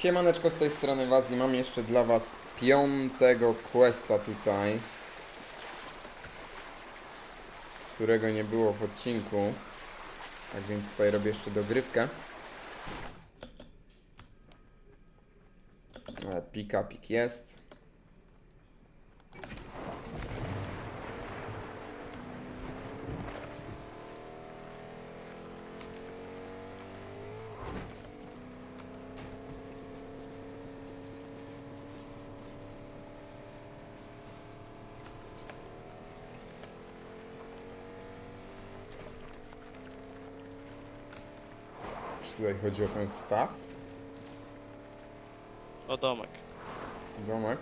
Siemaneczko z tej strony Was i mam jeszcze dla Was piątego questa tutaj, którego nie było w odcinku. Tak więc tutaj robię jeszcze dogrywkę. Ale pika pik jest. Tutaj chodzi o ten staw? O domek. Domek?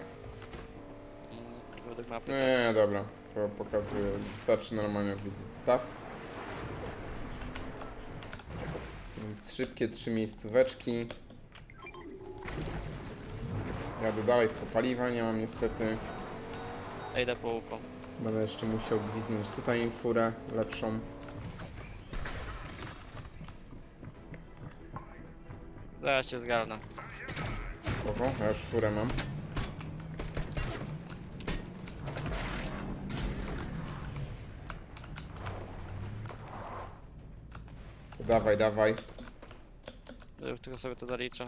Mm, Według mapy. Nie, dobra. To pokazuję. Wystarczy normalnie odwiedzić staw. Więc szybkie trzy miejscóweczki. Jadę dalej, tylko paliwa nie mam niestety. Ja idę po UFO. Będę jeszcze musiał gwiznąć tutaj furę lepszą. Zaraz się zgarnę. Spoko, ja już furę mam. To dawaj, dawaj. Już tylko sobie to zaliczę.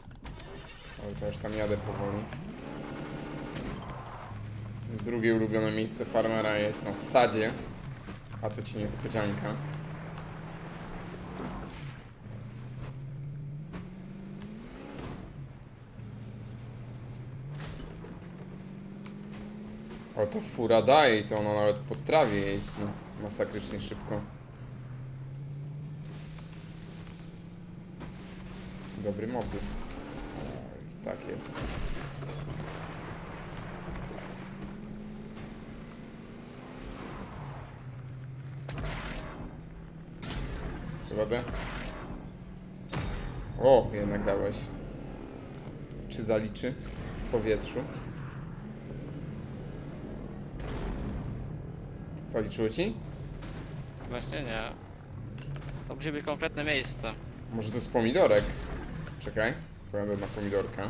Ale to już tam jadę powoli. Drugie ulubione miejsce farmera jest na sadzie. A to ci niespodzianka. O, to fura daje i to ona nawet po trawie jeździ masakrycznie szybko. Dobry motyw. Oj, tak jest. Radę? O, jednak dałeś. Czy zaliczy w powietrzu? Zaliczyło ci? Właśnie nie. To musi być konkretne miejsce. Może to jest pomidorek? Czekaj, pojadę na pomidorka.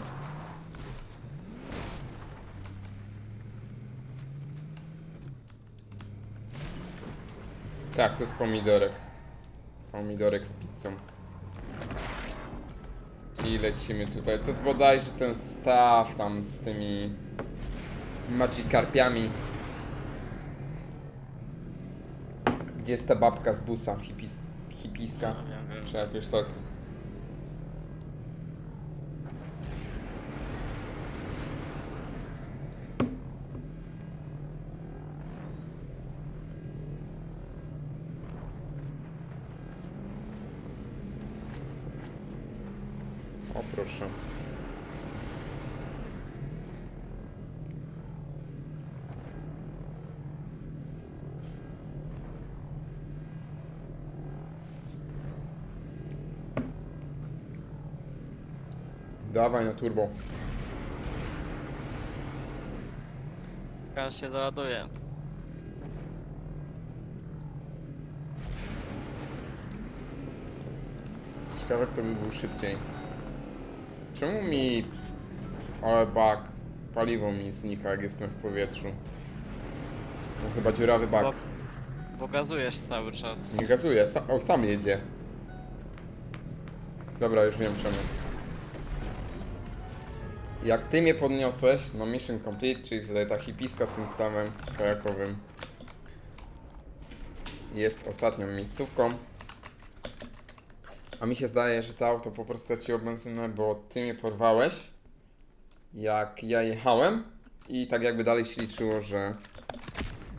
Tak, to jest pomidorek. Pomidorek z pizzą. I lecimy tutaj. To jest bodajże ten staw tam z tymi magikarpiami. Gdzie jest ta babka z busa? Hipis, hipiska? No, wiem, wiem. Czy jakoś tak? O proszę. Dawaj na turbo. Teraz się załaduje. Ciekawe kto by był szybciej. Czemu mi... Ale bak. Paliwo mi znika jak jestem w powietrzu. No chyba dziurawy bak. Bo, bo gazujesz cały czas. Nie gazuje, sa on sam jedzie. Dobra, już wiem czemu. Jak ty mnie podniosłeś, no mission complete, czyli tutaj ta hipiska z tym stawem kajakowym jest ostatnią miejscówką. A mi się zdaje, że to auto po prostu straciło benzynę, bo ty mnie porwałeś, jak ja jechałem i tak jakby dalej się liczyło, że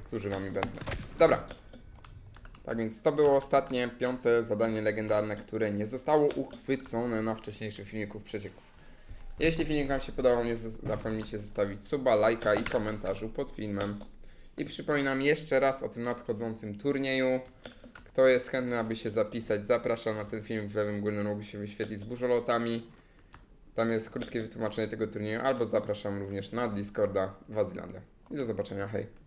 zużywa mi benzynę. Dobra, tak więc to było ostatnie, piąte zadanie legendarne, które nie zostało uchwycone na wcześniejszych filmików przecieków. Jeśli filmik Wam się podobał, nie zapomnijcie zostawić suba, lajka i komentarzu pod filmem. I przypominam jeszcze raz o tym nadchodzącym turnieju. Kto jest chętny, aby się zapisać, zapraszam na ten film w lewym górnym rogu się wyświetlić z burzolotami. Tam jest krótkie wytłumaczenie tego turnieju, albo zapraszam również na Discorda Wazilandę. I do zobaczenia, hej.